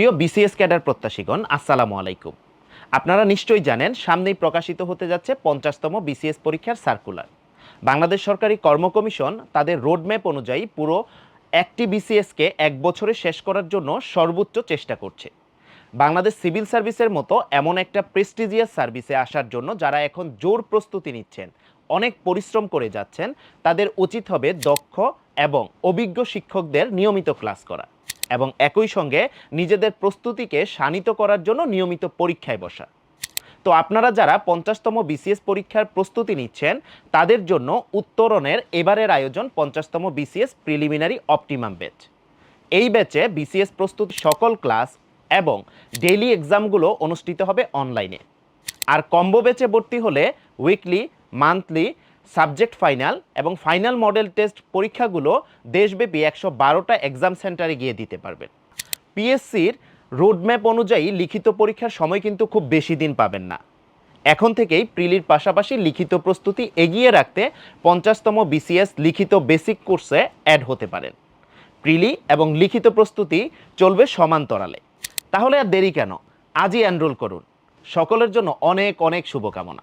প্রিয় BCS cadre প্রত্যাশীগণ, আসসালামু আলাইকুম। আপনারা নিশ্চয়ই জানেন, সামনেই প্রকাশিত হতে যাচ্ছে পঞ্চাশতম বিসিএস পরীক্ষার সার্কুলার বাংলাদেশ সরকারি কর্ম কমিশন তাদের রোডম্যাপ অনুযায়ী পুরো একটি বিসিএসকে এক বছরে শেষ করার জন্য সর্বোচ্চ চেষ্টা করছে। বাংলাদেশ সিভিল সার্ভিসের মতো এমন একটা প্রেস্টিজিয়াস সার্ভিসে আসার জন্য যারা এখন জোর প্রস্তুতি নিচ্ছেন, অনেক পরিশ্রম করে যাচ্ছেন, তাদের উচিত হবে দক্ষ এবং অভিজ্ঞ শিক্ষকদের নিয়মিত ক্লাস করা। এবং একই সঙ্গে নিজেদের প্রস্তুতিকে শানিত করার জন্য নিয়মিত পরীক্ষায় বসা। তো আপনারা যারা পঞ্চাশতম বিসিএস পরীক্ষার প্রস্তুতি নিচ্ছেন, তাদের জন্য উত্তরণের এবারের আয়োজন পঞ্চাশতম বিসিএস প্রিলিমিনারি অপটিমাম ব্যাচ। এই ব্যাচে বিসিএস প্রস্তুতি সকল ক্লাস এবং ডেইলি এক্সামগুলো অনুষ্ঠিত হবে অনলাইনে। আর কম্বো ব্যাচে ভর্তি হলে উইকলি, মান্থলি সাবজেক্ট ফাইনাল এবং ফাইনাল মডেল টেস্ট পরীক্ষাগুলো দেশব্যাপী একশো বারোটা এক্সাম সেন্টারে গিয়ে দিতে পারবেন পিএসসির রোডম্যাপ অনুযায়ী লিখিত পরীক্ষার সময় কিন্তু খুব বেশি দিন পাবেন না। এখন থেকেই প্রিলির পাশাপাশি লিখিত প্রস্তুতি এগিয়ে রাখতে পঞ্চাশতম বিসিএস লিখিত বেসিক কোর্সে অ্যাড হতে পারেন। প্রিলি এবং লিখিত প্রস্তুতি চলবে সমান্তরালে। তাহলে আর দেরি কেন? আজই এনরোল করুন। সকলের জন্য অনেক অনেক শুভকামনা।